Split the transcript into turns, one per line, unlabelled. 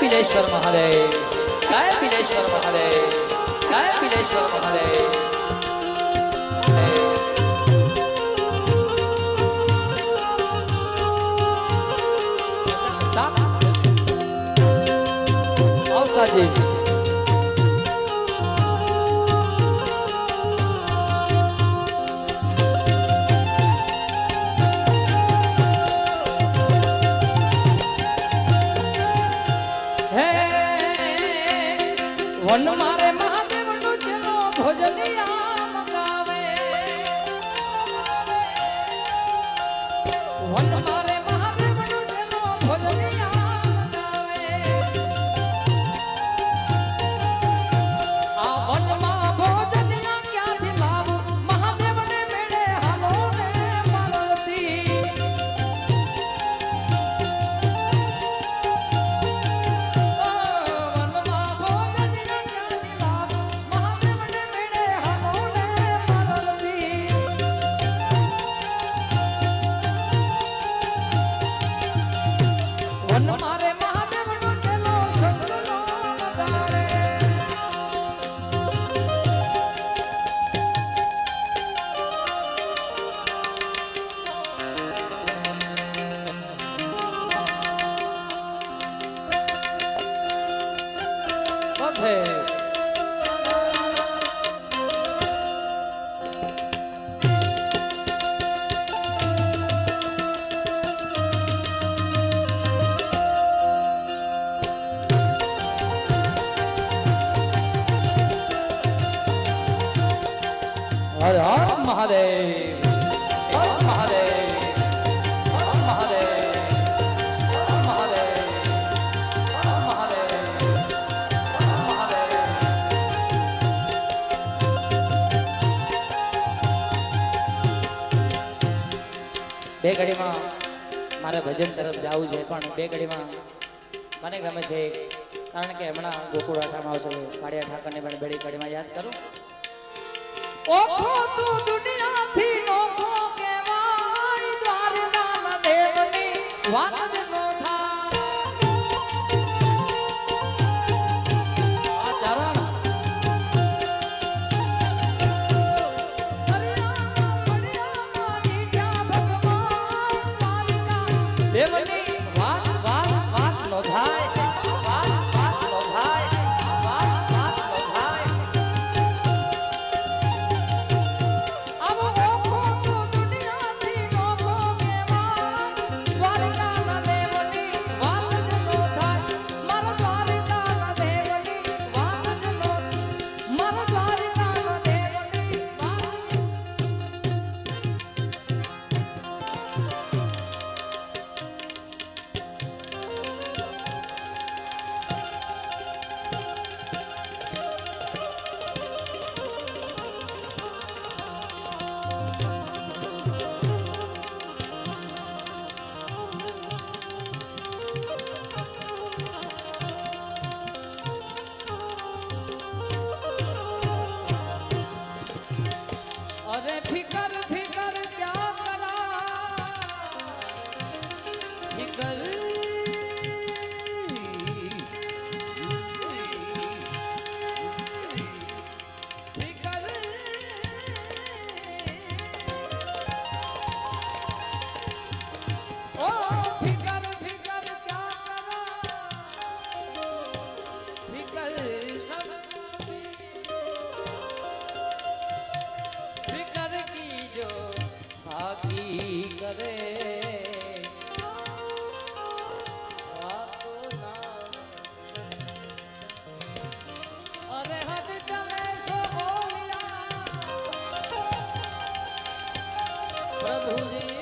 બિલેશ્વર મહાદેવ જય બિલેશ્વર મહાદેવ જય બિલેશ્વર મહાદેવ. Thank
હે મારે મહાદેવનો છેલ્લો ભોજનિયા મગાવે. વન મારે મહાદેવનો છેલ્લો ભોજનિયા વન
હર હર મહાદેવ હર મહાદેવ. બે ઘડીમાં મારે ભજન તરફ જવું છે, પણ બે ઘડીમાં મને ગમે છે, કારણ કે હમણાં ગોકુળ આઠામાં આવશે કાળિયા ઠાકરને પણ બેડી ઘડીમાં યાદ કરું.
ও তো দুটো प्रभु जी